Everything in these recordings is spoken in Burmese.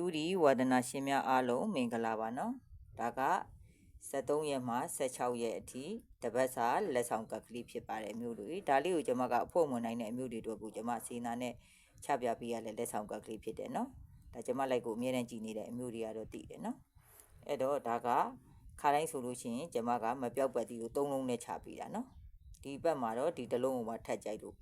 တူဒီဝါဒနာရှင်များအားလုံးမင်္ဂလာပါနော်ဒါက73ရက်မှ16ရက်အထိတပတ်စာလက်ဆောင်ကပ်ကလေးဖြစ်ပါတယ်အမျိုးတွေဒါလေးကိုကျွန်မကအဖို့မွန်နိုင်တဲ့အမျိုးတွေတို့ကိုကျွန်မစီနာနဲ့ချပြပေးရလဲလက်ဆောင်ကပ်ကလေးဖြစ်တယ်နော်ဒါကျွန်မလိုက်ကိုအမြဲတမ်းကြည်နေတဲ့အမျိုးတွေကတော့သိတယ်နော်အဲ့တော့ဒါကခါတိုင်းဆိုလို့ရှိရင်ကျွန်မကမပြောက်ပတ်တီကို၃လုံးနဲ့ချပေးတာနော်ဒီဘက်မှာတော့ဒီတစ်လုံးကိုမှထပ်ကြိုက်လို့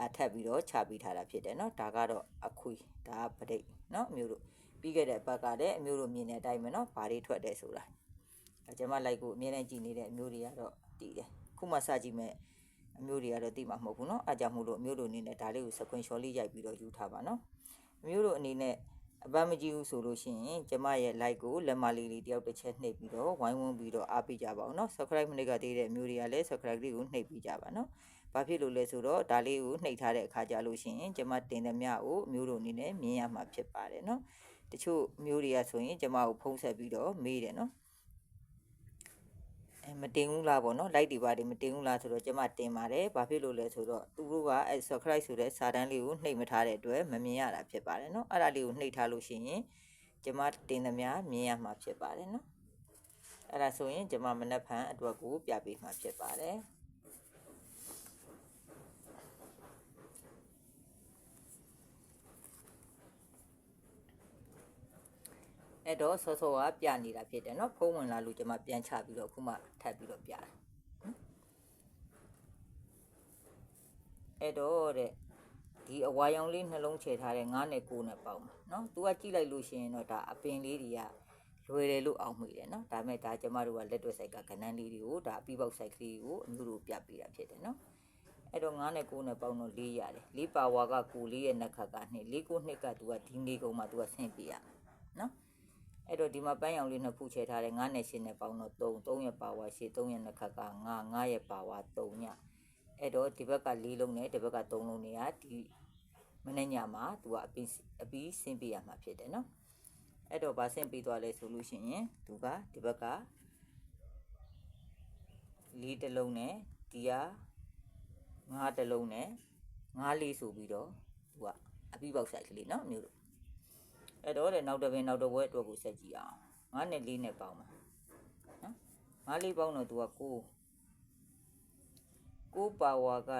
အထပ်ပြီးတော့ချပေးထားတာဖြစ်တယ်နော်ဒါကတော့အခွေဒါကပဒိတ်နော်အမျိုးတို့ ပြီးခဲ့တဲ့ဘက်ကလည်းအမျိုးတို့မြင်တဲ့အတိုင်းပဲနော်ဘာတွေထွက်တယ်ဆိုတာဒါကျွန်မလိုက်ကိုအမြဲတမ်းကြည့်နေတဲ့အမျိုးတွေကတော့တည်တယ်ခုမှစကြည့်မဲ့အမျိုးတွေကတော့တည်မှာမဟုတ်ဘူးနော်အားကြောင့်မို့လို့အမျိုးတို့အနေနဲ့ဒါလေးကိုစကွန်ရှော်လေးရိုက်ပြီးတော့ယူထားပါနော်အမျိုးတို့အနေနဲ့အပန်းမကြည့်ဘူးဆိုလို့ရှိရင်ကျမရဲ့ like ကိုလက်မလေးလေးတယောက်တစ်ချက်နှိပ်ပြီးတော့ဝိုင်းဝန်းပြီးတော့အားပေးကြပါအောင်နော် subscribe မနစ်ကတည်တဲ့အမျိုးတွေကလည်း subscribe လေးကိုနှိပ်ပြီးကြပါနော်ဘာဖြစ်လို့လဲဆိုတော့ဒါလေးကိုနှိပ်ထားတဲ့အခါကြလို့ရှိရင်ကျမတင်တဲ့မြကိုအမျိုးတို့အနေနဲ့မြင်ရမှာဖြစ်ပါတယ်နော် တချို့မျိုးတွေကဆိုရင်ကျမကိုဖုံးဆက်ပြီးတော့မေးတယ်နော်အဲမတင်ဘူးလားပေါ့နော် like တွေပါတယ်မတင်ဘူးလားဆိုတော့ကျမတင်ပါတယ်ဘာဖြစ်လို့လဲဆိုတော့သူတို့ကအဲ subscribe ဆိုတဲ့စာတန်းလေးကိုနှိပ်မထားတဲ့အတွက်မမြင်ရတာဖြစ်ပါတယ်နော်အဲ့ဒါလေးကိုနှိပ်ထားလို့ရှိရင်ကျမတင်သမျှမြင်ရမှာဖြစ်ပါတယ်နော်အဲ့ဒါဆိုရင်ကျမမနက်ဖြန်အတွက်ကိုပြပေးမှာဖြစ်ပါတယ် အဲ့တော့ဆောဆောကပြနေတာဖြစ်တယ်နော်ဖုံးဝင်လာလို့ကျွန်မပြန်ချပြီးတော့ခုမှထပ်ပြီးတော့ပြတာအဲ့တော့တဲ့ဒီအဝါရောင်လေးနှလုံးချေထားတဲ့9နဲ့9နဲ့ပေါင်းမှာနော်။ तू ကကြည့်လိုက်လို့ရှိရင်တော့ဒါအပင်လေးတွေကလွယ်တယ်လို့အောင်မိတယ်နော်။ဒါပေမဲ့ဒါကျမတို့ကလက်တွဲဆိုင်ကကဏ္ဍလေးတွေကိုဒါအပြီးပေါက်ဆိုင်ကလေးကိုအမျိုးတို့ပြပေးတာဖြစ်တယ်နော်။အဲ့တော့9နဲ့9နဲ့ပေါင်းတော့4ရတယ်။4ပါဝါက9လေးရဲ့နှက်ခတ်က2 4 9နှစ်က तू ကဒီနေကုန်မှာ तू ကဆင့်ပြရမယ်နော်။ အဲ့တော့ဒီမှာပန်းရောင်လေးနှစ်ခုချဲထားတယ်9နဲ့8နဲ့ပေါင်းတော့3 3ရဲ့ပါဝါ8 3ရဲ့နှစ်ခတ်က9 9ရဲ့ပါဝါ3ညအဲ့တော့ဒီဘက်က4လုံးနဲ့ဒီဘက်က3လုံးတွေကဒီမနေ့ညမှာသူကအပြီးအပြီးဆင်းပေးရမှာဖြစ်တယ်နော်အဲ့တော့ဗာဆင်းပေးသွားလဲဆိုလို့ရှိရင်သူကဒီဘက်ကလေးတစ်လုံးနဲ့ဒီကငါးတစ်လုံးနဲ့ငါးလေးဆိုပြီးတော့သူကအပြီးပေါက်ဆိုင်ကလေးနော်မျိုးတို့ အဲ့တော့တဲ့နောက်တစ်ပင်နောက်တစ်ဘွဲအတွက်ကိုဆက်ကြည့်အောင်ငါးနဲ့လေးနဲ့ပေါင်းမှာနော်ငါးလေးပေါင်းတော့သူက9 9ပါဝါက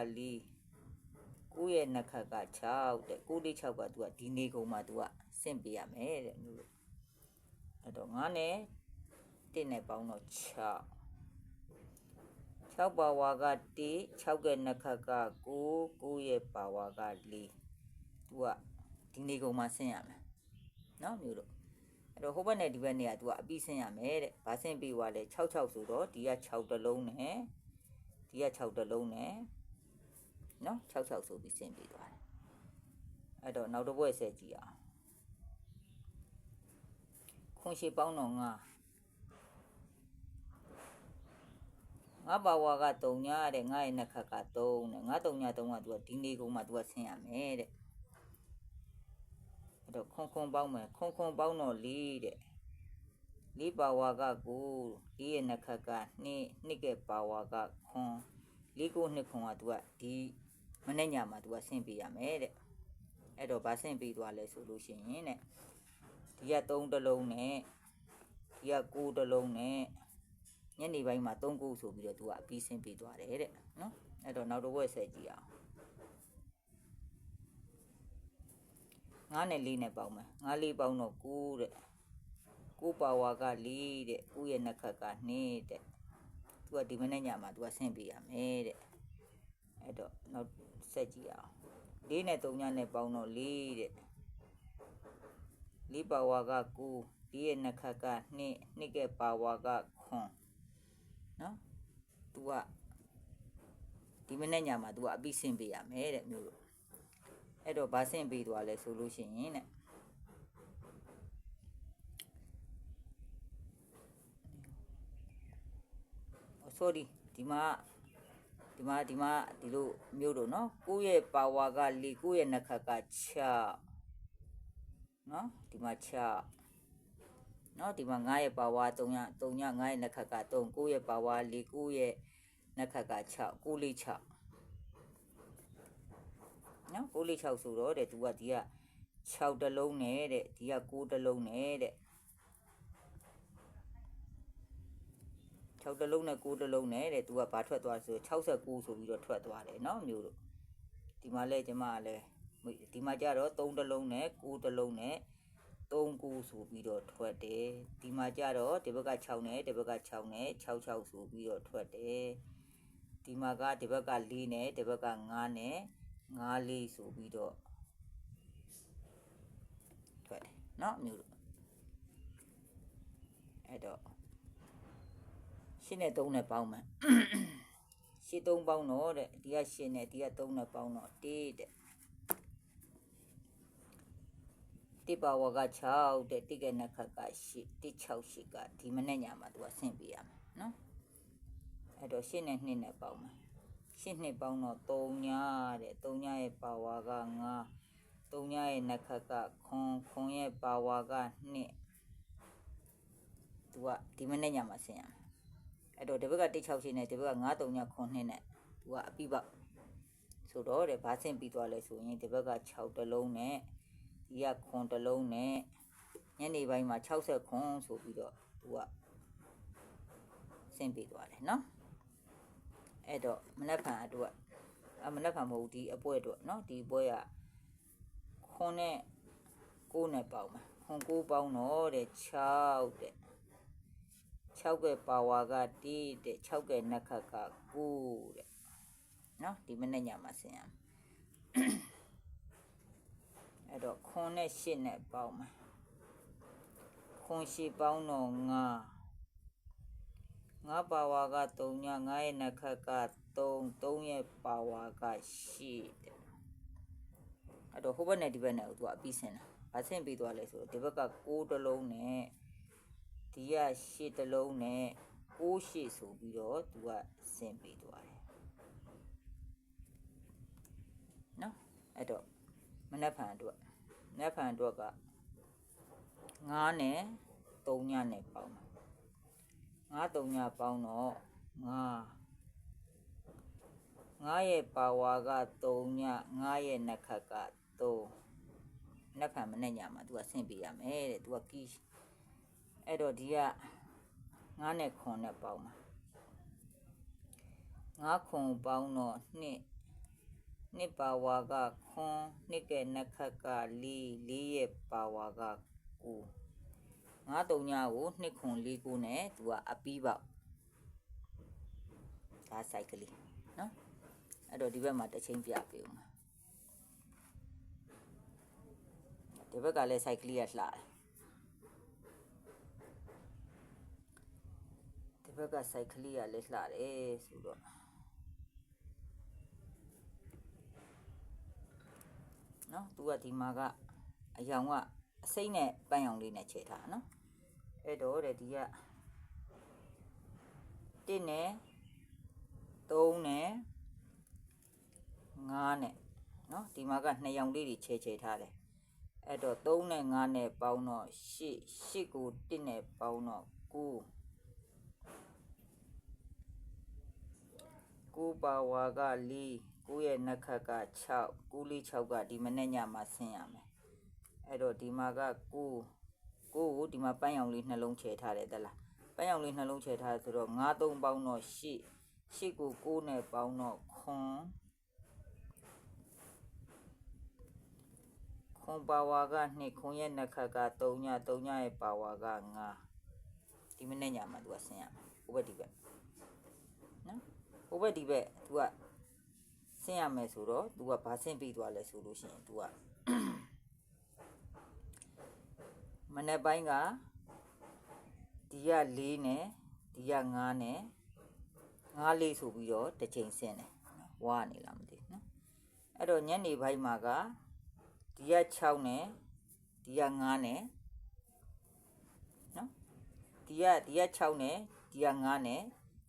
4 9ရဲ့နှစ်ခတ်က6တဲ့9လေး6ကသူကဒီနေကုန်မှာသူကဆင့်ပေးရမယ်တဲ့မျိုးတို့အဲ့တော့9နဲ့1နဲ့ပေါင်းတော့6 6ပါဝါက1 6ရဲ့နှစ်ခတ်က9 9ရဲ့ပါဝါက4သူကဒီနေကုန်မှာဆင့်ရမယ် နော်မျိုးတို့အဲ့တော့ဟိုဘက်နဲ့ဒီဘက်နဲ့က तू ကအပြီးဆင်းရမယ်တဲ့။ဘာဆင်းပြီးွားလဲ66ဆိုတော့ဒီက6တလုံးနဲ့ဒီက6တလုံးနဲ့နော်66ဆိုပြီးဆင်းပြီးသွားတယ်။အဲ့တော့နောက်တစ်ဘွဲ့ဆက်ကြည့်အောင်။ခွန်ရှိပေါင်းတော့ငါငါပါဝါက3ညတဲ့ငါရဲ့နှစ်ခတ်က3တဲ့ငါ3ည3က तू ကဒီနေကုန်မှ तू ကဆင်းရမယ်တဲ့။ အဲ့တော့ခွန်ခွန်ပေါင်းမယ်ခွန်ခွန်ပေါင်းတော့၄တဲ့၄ပါဝါကကို၄ရဲ့နှစ်ခတ်က2 2ကပါဝါကခွန်၄ကို2ခွန်ကသူကဒီမနေ့ညမှာသူကဆင့်ပေးရမယ်တဲ့အဲ့တော့ဗာဆင့်ပေးသွားလဲဆိုလို့ရှိရင်တဲ့ဒီက3တလုံးနဲ့ဒီက9တလုံးနဲ့ညနေပိုင်းမှာ3ခုဆိုပြီးတော့သူကအပြီးဆင့်ပေးသွားတယ်တဲ့နော်အဲ့တော့နောက်တစ်ဝက်ဆက်ကြည့်အောင် 9နဲ့4နဲ့ပေါင်းမယ်9လေးပေါင်းတော့9တဲ့9ပါဝါက4တဲ့9ရဲ့နှစ်ခတ်က2တဲ့သူကဒီမနေ့ညမှာသူကဆင့်ပေးရမယ်တဲ့အဲ့တော့နောက်ဆက်ကြည့်အောင်4နဲ့3ညနဲ့ပေါင်းတော့4တဲ့4ပါဝါက9 4ရဲ့နှစ်ခတ်က2 2ကပါဝါကခွန်နော်သူကဒီမနေ့ညမှာသူကအပြီးဆင့်ပေးရမယ်တဲ့မျိုးလို့ အဲ့တော့ဘာဆင့်ပေးသွားလဲဆိုလို့ရှိရင်တဲ့ sorry ဒီမှာဒီမှာဒီမှာဒီလိုမျိုးတို့เนาะကိုယ့်ရဲ့ power က၄ကိုယ့်ရဲ့နှက်ခတ်က6เนาะဒီမှာ6เนาะဒီမှာ9ရဲ့ power 3ည3ည9ရဲ့နှက်ခတ်က3ကိုယ့်ရဲ့ power ၄ကိုယ့်ရဲ့နှက်ခတ်က6ကိုလေး6 နော်646ဆိုတော့တဲ့သူကဒီက6တလုံးနဲ့တဲ့ဒီက6တလုံးနဲ့တဲ့6တလုံးနဲ့6တလုံးနဲ့တဲ့သူကဘာထွက်သွားဆို69ဆိုပြီးတော့ထွက်သွားတယ်နော်မျိုးတို့ဒီမှာလဲကျမလဲဒီမှာကြတော့3တလုံးနဲ့6တလုံးနဲ့3ကိုဆိုပြီးတော့ထွက်တယ်ဒီမှာကြတော့ဒီဘက်က6နဲ့ဒီဘက်က6နဲ့66ဆိုပြီးတော့ထွက်တယ်ဒီမှာကဒီဘက်က4နဲ့ဒီဘက်က5နဲ့ 9လေးဆိုပြီးတော့ထွက်တယ်เนาะမျိုးတို့အဲ့တော့ရှင်းနဲ့3နဲ့ပေါင်းမယ်ရှင်း3ပေါင်းတော့တဲ့ဒီကရှင်းနဲ့ဒီက3နဲ့ပေါင်းတော့1တဲ့တိပါဝက6တဲ့တိကနခက8တိ6ရှိကဒီမနေ့ညမှာသူကဆင့်ပေးရမယ်နော်အဲ့တော့8နဲ့2နဲ့ပေါင်းမယ် 8နှစ်ပေါင်းတော့3ညတဲ့3ညရဲ့ပါဝါက9 3ညရဲ့နခကခွန်ခွန်ရဲ့ပါဝါက2သူကဒီမနေ့ညမှာဆင့်ရမယ်အဲ့တော့ဒီဘက်ကတိ6ရှိနေဒီဘက်က9 3ညခွန်2နဲ့သူကအပိပေါက်ဆိုတော့တဲ့ဘာဆင့်ပြီးသွားလဲဆိုရင်ဒီဘက်က6တလုံးနဲ့ဒီကခွန်တစ်လုံးနဲ့ညနေပိုင်းမှာ60ခွန်ဆိုပြီးတော့သူကဆင့်ပေးသွားတယ်နော် အဲ့တော့မနက်ဖြန်အတွက်အမနက်ဖြန်မဟုတ်ဒီအပွဲအတွက်နော်ဒီပွဲကခွန်နဲ့6နဲ့ပေါင်းမှာခွန်6ပေါင်းတော့တဲ့6တဲ့6ကပါဝါက1တဲ့6ကနက်ခတ်က9တဲ့နော်ဒီမနေ့ညမှာဆင်ရမယ်အဲ့တော့ခွန်နဲ့ရှစ်နဲ့ပေါင်းမှာခွန်ရှိပေါင်းတော့9 ငါပါဝါက3ည9ရဲ့နခတ်က3 3ရဲ့ပါဝါက8တဲ့အဲ့တော့ဟိုဘက်နဲ့ဒီဘက်နဲ့သူကအပြီးဆင်းတာဘာဆင်းပြီးသွားလဲဆိုတော့ဒီဘက်က6တလုံးနဲ့ဒီက8တလုံးနဲ့6 8ဆိုပြီးတော့သူကဆင်းပြီးသွားတယ်နော်အဲ့တော့မနက်ဖြန်အတွက်နက်ဖန်အတွက်က9နဲ့3ညနဲ့ပေါင်းမှာ 9 3ညပေါင်းတော့9 9ရဲ့ပါဝါက3ည9ရဲ့နက်ခတ်က3နက်ဖန်မနဲ့ညမှာ तू ကဆင့်ပေးရမယ်တဲ့ तू ကကီးအဲ့တော့ဒီက9နဲ့ခွန်နဲ့ပေါင်းမှာ9ခွန်ပေါင်းတော့2နှစ်ပါဝါကခွန်နှစ်ကဲနက်ခတ်ကလေးလေးရဲ့ပါဝါကကို ငါးတုံညာကိုနှစ်ခွန်လေးကိုနဲ့သူကအပီးပေါက်ဒါစိုက်ကလေးနော်အဲ့တော့ဒီဘက်မှာတစ်ချိန်ပြပေးဦးမှာဒီဘက်ကလည်းစိုက်ကလေးရလှတယ်ဒီဘက်ကစိုက်ကလေးရလည်းလှတယ်ဆိုတော့နော်သူကဒီမှာကအယောင်ကအစိမ့်နဲ့ပန်းရောင်လေးနဲ့ခြေထားနော် အဲ့တော့တဲ့ဒီက1နဲ့3နဲ့5နဲ့နော်ဒီမှာက2ရောင်လေးတွေခြေခြေထားတယ်အဲ့တော့3နဲ့5နဲ့ပေါင်းတော့8 8ကို1နဲ့ပေါင်းတော့9 9ပါဝါက4 9ရဲ့နက်ခတ်က6 9လေး6ကဒီမနေ့ညမှာဆင်းရမယ်အဲ့တော့ဒီမှာက9 9ကိုဒီမှာပန်းရောင်လေးနှလုံးချဲထားတယ်တလားပန်းရောင်လေးနှလုံးချဲထားဆိုတော့9 3ပေါင်းတော့8 8ကို9နဲ့ပေါင်းတော့ခွန်ခွန်ပါဝါက2ခွန်ရဲ့နက်ခတ်က3ည3ညရဲ့ပါဝါက5ဒီမနေ့ညမှာသူကဆင်းရမယ်ဟိုဘက်ဒီဘက်နော်ဟိုဘက်ဒီဘက်သူကဆင်းရမယ်ဆိုတော့ तू ကဘာဆင်းပြီးသွားလဲဆိုလို့ရှိရင် तू က မနေ့ပိုင်းကဒီက4နဲ့ဒီက5နဲ့5လေးဆိုပြီးတော့တစ်ချိန်ဆင်းတယ်ဝါနေလားမသိနော်အဲ့တော့ညနေပိုင်းမှာကဒီက6နဲ့ဒီက5နဲ့နော်ဒီကဒီက6နဲ့ဒီက5နဲ့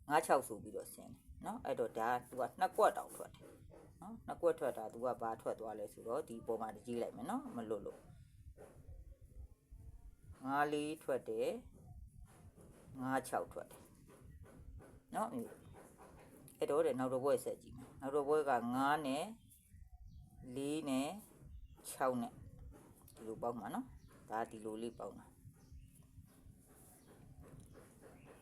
5 6ဆိုပြီးတော့ဆင်းတယ်နော်အဲ့တော့ဒါ तू ကနှစ်ကွက်တောင်ထွက်တယ်နော်နှစ်ကွက်ထွက်တာ तू ကဘာထွက်သွားလဲဆိုတော့ဒီပေါ်မှာတကြီးလိုက်မယ်နော်မလွတ်လို့ ငါးလေးထွက်တယ်ငါး6ထွက်တယ်နော်အဲ့တော့တဲ့နောက်တော့ဘွဲဆက်ကြည့်မယ်နောက်တော့ဘွဲက9နဲ့4နဲ့6နဲ့ဒီလိုပေါက်မှာနော်ဒါဒီလိုလေးပေါက်တာ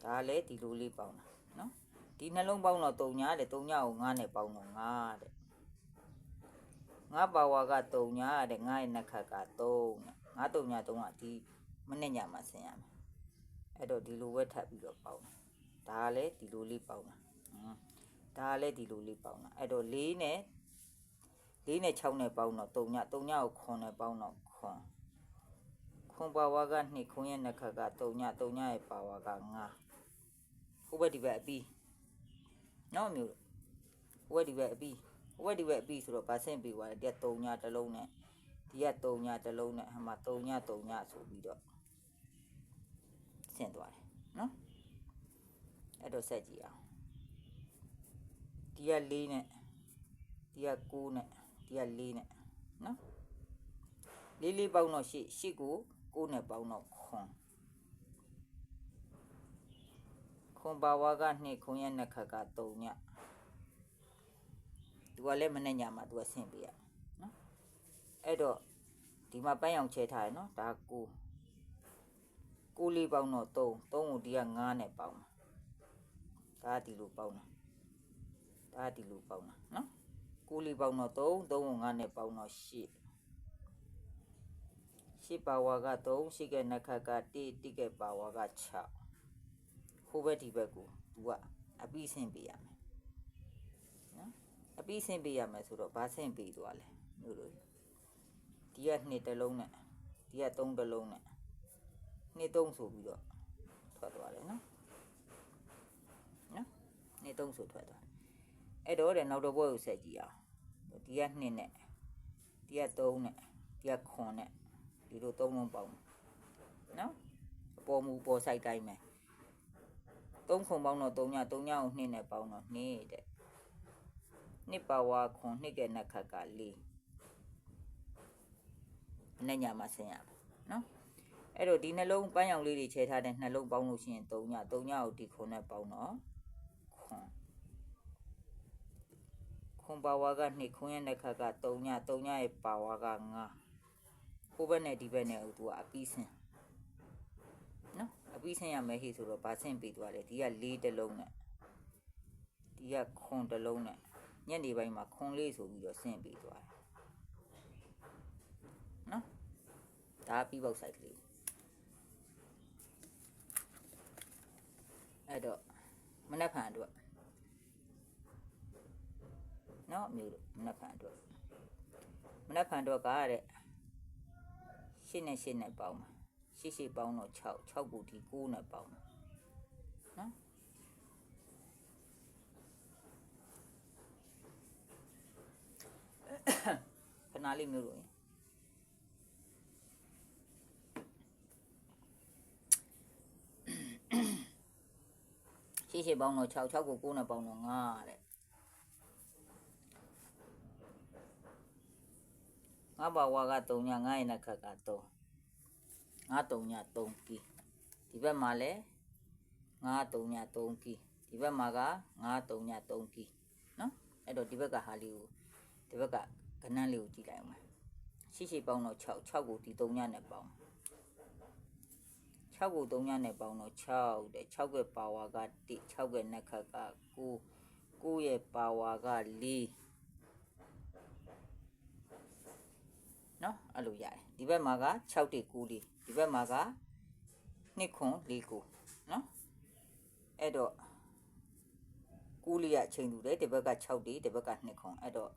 ဒါလည်းဒီလိုလေးပေါက်တာနော်ဒီနှလုံးပေါက်တော့3ညာတဲ့3ညာကို9နဲ့ပေါက်တော့9တဲ့9ပါဝါက3ညာတဲ့9ရဲ့နှစ်ခတ်က3တဲ့9 3ညာ3ကဒီ မနေ့ညမှာဆင်ရမယ်အဲ့တော့ဒီလိုပဲထပ်ပြီးတော့ပေါက်တာဒါလည်းဒီလိုလေးပေါက်တာဟွန်းဒါလည်းဒီလိုလေးပေါက်တာအဲ့တော့4နဲ့4နဲ့6နဲ့ပေါက်တော့3ည3ညကို9နဲ့ပေါက်တော့ခွန်ခွန်ပါဝါက2ခွန်ရဲ့နှစ်ခတ်က3ည3ညရဲ့ပါဝါက9ဟိုဘက်ဒီဘက်အပြီးနော်မျိုးဟိုဘက်ဒီဘက်အပြီးဟိုဘက်ဒီဘက်အပြီးဆိုတော့ဗာဆင့်ပြီးသွားတယ်တက်3ညတစ်လုံးနဲ့ဒီက3ညတစ်လုံးနဲ့ဟိုမှာ3ည3ညဆိုပြီးတော့ ဆင့်သွားတယ်နော်အဲ့တော့ဆက်ကြည့်အောင်ဒီက4နဲ့ဒီက9နဲ့ဒီက4နဲ့နော်လေးလေးပေါင်းတော့ရှစ်ရှစ်ကို9နဲ့ပေါင်းတော့ခွန်ခွန်ပါဝါက2ခွန်ရဲ့နှစ်ခတ်က3ညသူကလည်းမနဲ့ညမှာသူကဆင့်ပေးရနော်အဲ့တော့ဒီမှာပန်းရောင်ချဲထားရနော်ဒါ9 9လေးပေါင်းတော့3 3ကိုဒီက9နဲ့ပေါင်းတာဒါဒီလိုပေါင်းတာဒါဒီလိုပေါင်းတာနော်9လေးပေါင်းတော့3 3ကို9နဲ့ပေါင်းတော့8ရှစ်ပါဝါက3ရှိကနခတ်က1တိကပါဝါက6ဟိုဘက်ဒီဘက်ကိုသူကအပြီးဆင့်ပေးရမယ်နော်အပြီးဆင့်ပေးရမယ်ဆိုတော့ဘာဆင့်ပေးသွားလဲမျိုးလို့ဒီက2တစ်လုံးနဲ့ဒီက3တစ်လုံးနဲ့ 2 3ဆိုပြီးတော့ထွက်သွားတယ်နော်နော်2 3ဆိုထွက်သွားအဲ့တော့တဲ့နောက်တော့ဘွဲကိုဆက်ကြည့်အောင်ဒီက2နဲ့ဒီက3နဲ့ဒီက9နဲ့ဒီလိုသုံးလုံးပေါင်းနော်အပေါ်မူပေါ်ဆိုင်တိုင်းမယ်သုံးခုပေါင်းတော့3ည3ညကို2နဲ့ပေါင်းတော့2တဲ့နှစ်ပါဝါခွန်နှစ်ကနက်ခတ်က4မနေ့ညမှာဆင်းရမယ်နော် အဲ့တော့ဒီနှလုံးပန်းရောင်လေးတွေချဲထားတဲ့နှလုံးပေါင်းလို့ရှိရင်3ည3ညကိုဒီခွန်နဲ့ပေါင်းတော့ခွန်ခွန်ပါဝါက2ခွန်ရဲ့နက်ခတ်က3ည3ညရဲ့ပါဝါက5ဟိုဘက်နဲ့ဒီဘက်နဲ့ဟိုသူကအပီးဆင်းနော်အပီးဆင်းရမယ်ဟိဆိုတော့ဗာဆင်းပေးသွားတယ်ဒီက၄တလုံးနဲ့ဒီကခွန်တလုံးနဲ့ညနေပိုင်းမှာခွန်လေးဆိုပြီးတော့ဆင်းပေးသွားတယ်နော်ဒါပြီးပေါက်ဆိုင်ကလေး အဲ့တော့မနှက်ဖန်အတွက်နော်မျိုးတို့မနှက်ဖန်အတွက်မနှက်ဖန်အတွက်ကတဲ့ရှစ်နဲ့ရှစ်နဲ့ပေါင်းမှာရှစ်ရှစ်ပေါင်းတော့6 6ကိုဒီ9နဲ့ပေါင်းမှာနော်ခဏလေးမျိုးလို့ ရင်ရှစ်ရှစ်ပေါင်းတော့6 6ကို9နဲ့ပေါင်းတော့9တဲ့ငါဘာဝါက3ည9ရဲ့နှက်ခတ်က3ငါ3ည3ကီဒီဘက်မှာလဲငါ3ည3ကီဒီဘက်မှာကငါ3ည3ကီနော်အဲ့တော့ဒီဘက်ကဟာလေးကိုဒီဘက်ကကနန်းလေးကိုကြည့်လိုက်အောင်ရှိရှိပေါင်းတော့6 6ကိုဒီ3ညနဲ့ပေါင်း 6ကို3ညနဲ့ပေါင်းတော့6တဲ့6ရဲ့ပါဝါက1 6ရဲ့နှက်ခတ်က9 9ရဲ့ပါဝါက4နော်အဲ့လိုရတယ်ဒီဘက်မှာက6တိ9လေးဒီဘက်မှာက2ခွန်4ကိုနော်အဲ့တော့9လေးကအချိန်တူတယ်ဒီဘက်က6တိဒီဘက်က2ခွန်အဲ့တော့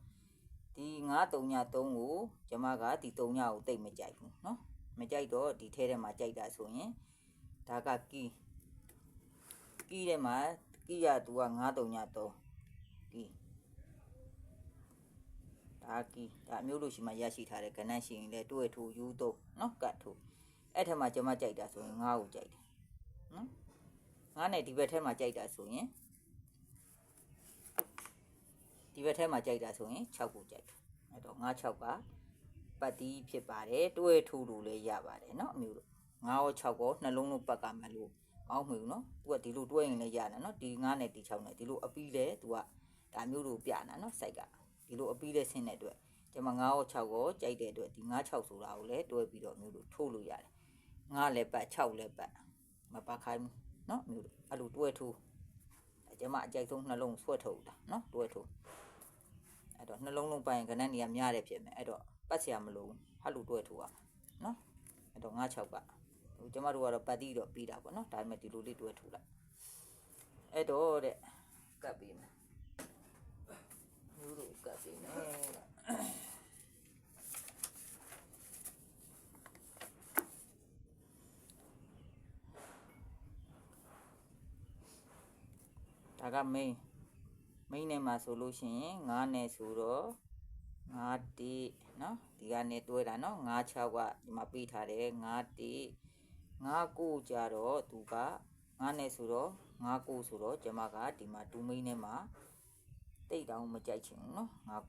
ဒီ9 3ည3ကိုကျမကဒီ3ညကိုတိတ်မကြိုက်ဘူးနော် မကြိုက်တော့ဒီထဲထဲမှာကြိုက်တာဆိုရင်ဒါကကီးကီးထဲမှာကီးရသူက9 3ည3ကီးဒါကီဒါအမျိုးလို့ရှိမှရရှိထားတဲ့ကဏ္ဍရှိရင်လည်းတွဲထူယူတော့နော်ကတ်ထူအဲ့ထက်မှကျွန်မကြိုက်တာဆိုရင်9ကိုကြိုက်တယ်နော်9နဲ့ဒီဘက်ထဲမှာကြိုက်တာဆိုရင်ဒီဘက်ထဲမှာကြိုက်တာဆိုရင်6ကိုကြိုက်တယ်အဲ့တော့9 6က ပတ်တီးဖြစ်ပါတယ်တွဲထူလို့လည်းရပါတယ်နော်အမျိုးတို့9ရော6ရောနှလုံးလုံးပတ်ကမှလို့မောင်းမွေဘူးနော်သူကဒီလိုတွဲရင်လည်းရတယ်နော်ဒီ9နဲ့ဒီ6နဲ့ဒီလိုအပီးလဲသူကဒါမျိုးလိုပြတာနော်စိုက်ကဒီလိုအပီးလဲဆင်းတဲ့အတွက်ကျ ကျွန်မ9ရော6ရောကြိုက်တဲ့အတွက်ဒီ9 6ဆိုတာကိုလည်းတွဲပြီးတော့မျိုးတို့ထိုးလို့ရတယ်9လည်းပတ်6လည်းပတ်မပတ်ခိုင်းဘူးเนาะမျိုးတို့အဲ့လိုတွဲထိုးကျွန်မအကြိုက်ဆုံးနှလုံးဆွဲထုတ်တာเนาะတွဲထိုးအဲ့တော့နှလုံးလုံးပိုင်ခဏနေရများတယ်ဖြစ်မယ်အဲ့တော့ ပတ်เสียမလို့ဟာလူတွဲထိုးရမှာเนาะအဲ့တော့9 6ကဟိုကျွန်မတို့ကတော့ပတ်တိတော့ပြီးတာပေါ့เนาะဒါပေမဲ့ဒီလိုလေးတွဲထိုးလိုက်အဲ့တော့တဲ့ကပ်ပြီးမယ်မျိုးတို့ကပ်ပြီးမယ်တဲ့ဒါက main main နဲ့မှာဆိုလို့ရှိရင်9နဲ့ဆိုတော့ 9တိเนาะဒီကနေတွဲတာเนาะ9 6ကဒီမှာပေးထားတယ်9တိ9 9ကြတော့သူက9နဲ့ဆိုတော့9 9ဆိုတော့ကျမကဒီမှာ2 main နဲ့မှာတိတ်တောင်မကြိုက်ချင်ဘူးเนาะ9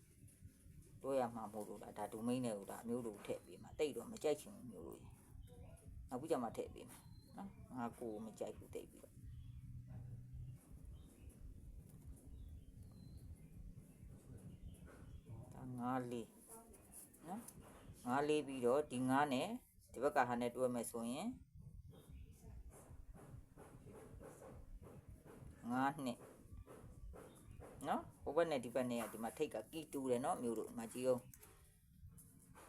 9တွဲရမှာမဟုတ်လို့လားဒါ2 main နဲ့ဟိုဒါအမျိုးတို့ထည့်ပေးမှာတိတ်တော့မကြိုက်ချင်ဘူးမျိုးတို့နောက်ပြီးကြမှာထည့်ပေးမှာเนาะ9 9မကြိုက်ဘူးတိတ်ပြီး တော့ ဒါ9လေးနော်9လေးပြီးတော့ဒီ9နဲ့ဒီဘက်ကဟာနဲ့တွဲမယ်ဆိုရင်9နှစ်နော်ဟိုဘက်နဲ့ဒီဘက်နဲ့ကဒီမှာထိတ်ကကီတူတယ်နော်မျိုးတို့မကြည့်အောင်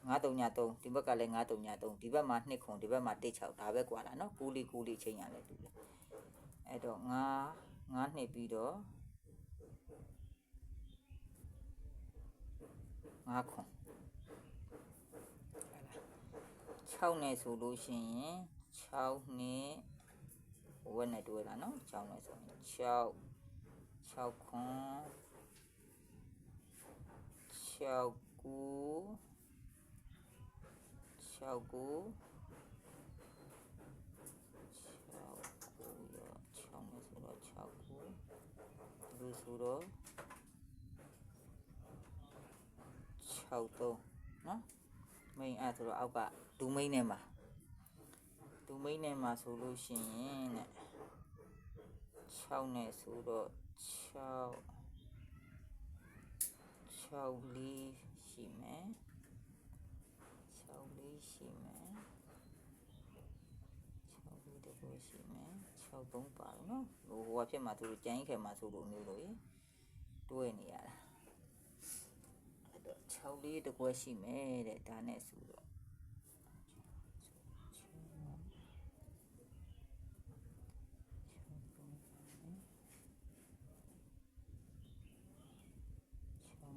933ဒီဘက်ကလည်း933ဒီဘက်မှာ2ခွန်ဒီဘက်မှာ16ဒါပဲกว่าလားနော်ကူလီကူလီချိန်ရလဲတူတယ်အဲ့တော့9 9နှစ်ပြီးတော့ 9ခွန်6နဲ့ဆိုလို့ရှိရင်6နှစ်ဝက်နဲ့တွဲတာနော်6နဲ့ဆိုရင်6 6ခွန်6ကူ6ကူ6ကူရ6နဲ့ဆိုတော့6ကူဒီလိုဆိုတော့ 6 3နော်မိန်အဲ့ဆိုတော့အောက်ကဒူမိန်ထဲမှာဒူမိန်ထဲမှာဆိုလို့ရှိရင်တဲ့6နဲ့ဆိုတော့6 6လေးရှိမယ်6လေးရှိမယ်6လေးတကူရှိမယ်6 3ပါတော့နော်ဟိုဟိုကဖြစ်မှာသူတို့ကြမ်းခဲမှာဆိုလို့မျိုးလို့ရေတွဲနေရတာအဲ့ တော့6လေးတကွရှိမယ်တဲ့ဒါနဲ့ဆိုတော့6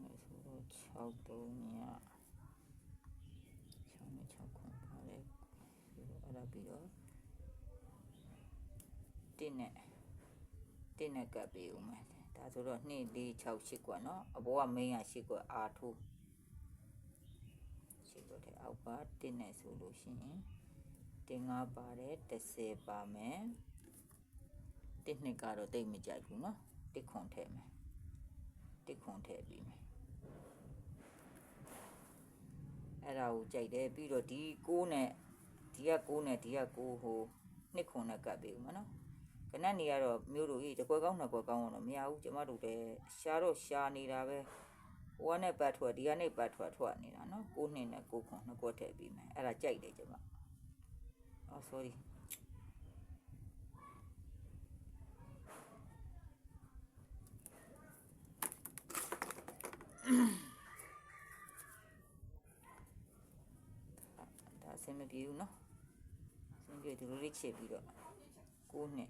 နဲ့ဆိုတော့6 3ည6နဲ့6ခွန်ပါတယ်ဆိုတော့အဲ့ဒါပြီးတော့1နဲ့1နဲ့ကပ်ပြီးဦးမယ် ဒါဆိုတော့2 4 6 8ကွာနော်အပေါ်က main က8ကွာ R2 8ကွာတဲ့အောက်က1နဲ့ဆိုလို့ရှိရင်တင်5ပါတယ်30ပါမယ်1နှစ်ကတော့တိတ်မကြိုက်ဘူးနော်1ခွန်ထည့်မယ်1ခွန်ထည့်ပြီးမယ်အဲ့ဒါကိုကြိုက်တယ်ပြီးတော့ဒီ6နဲ့ဒီက6နဲ့ဒီက6ဟိုနှစ်ခွန်နဲ့ကပ်ပေးဦးမနော်ခ ကနက်နေရတော့မျိုးတို့ကြီးတကွဲကောင်းနှစ်ကွဲကောင်းတော့မရဘူးကျမတို့လည်းရှားတော့ရှားနေတာပဲဟိုကနဲ့ပတ်ထွက်ဒီကနဲ့ပတ်ထွက်ထွက်နေတာနော်ကိုနှစ်နဲ့ကိုခွန်နှစ်ကွက်ထည့်ပြီးမယ်အဲ့ဒါကြိုက်တယ်ကျမအော် sorry ဒါအဆင်မပြေဘူးနော်အဆင်ပြေဒီလိုလေးချက်ပြီးတော့ကိုနှစ်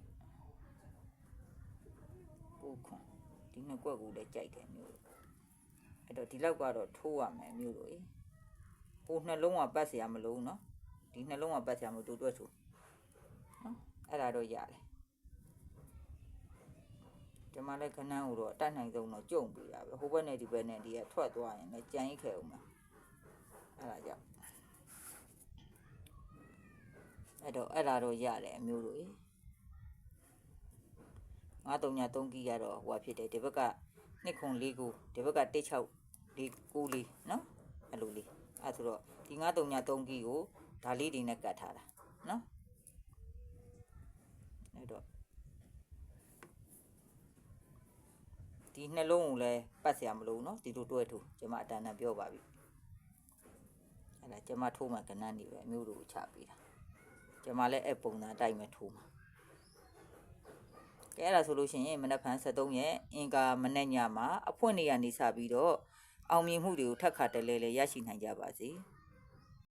6ခွန်ဒီနှစ်ကွက်ကိုလည်းကြိုက်တယ်မျိုးတို့အဲ့တော့ဒီလောက်ကတော့ထိုးရမယ်မျိုးတို့အေးဟိုနှလုံးကပတ်เสียမလို့เนาะဒီနှလုံးကပတ်เสียမလို့တို့တွက်ထိုးเนาะအဲ့ဒါတော့ရတယ်ဒီမှာလည်းခဏန်းကိုတော့အတတ်နိုင်ဆုံးတော့ကြုံပြရပဲဟိုဘက်နဲ့ဒီဘက်နဲ့ဒီကထွက်သွားရင်လည်းကြံရိတ်ခဲအောင်မယ်အဲ့ဒါကြောင့် အဲ့တော့အဲ့ဒါတော့ရတယ်အမျိုးတို့ရေ 933ကီရတော့ဟိုဖြစ်တယ်ဒီဘက်က2ခွန်4ကိုဒီဘက်က16 4 9လေးနော်အဲ့လိုလေးအဲ့ဆိုတော့ဒီ933ကီကိုဒါလေးတွေနဲ့ကတ်ထားတာနော်အဲ့တော့ဒီ ဒီနှလုံးကိုလည်းပတ်เสียမလို့เนาะဒီလိုတွဲထိုးကျမအတန်တန်ပြောပါပြီအဲ့ဒါကျမထိုးမှကဏ္ဍနေပဲအမျိုးတို့ကိုချပေးတာကျမလည်းအဲ့ပုံစံအတိုင်းပဲထိုးမှာ ကဲအဲ့ဒါဆိုလို့ရှိရင်မနက်ဖြန်73ရက်အင်္ဂါမနေ့ညမှာအဖွင့်နေရနေစပြီးတော့အောင်မြင်မှုတွေကိုထပ်ခါတလဲလဲရရှိနိုင်ကြပါစေ။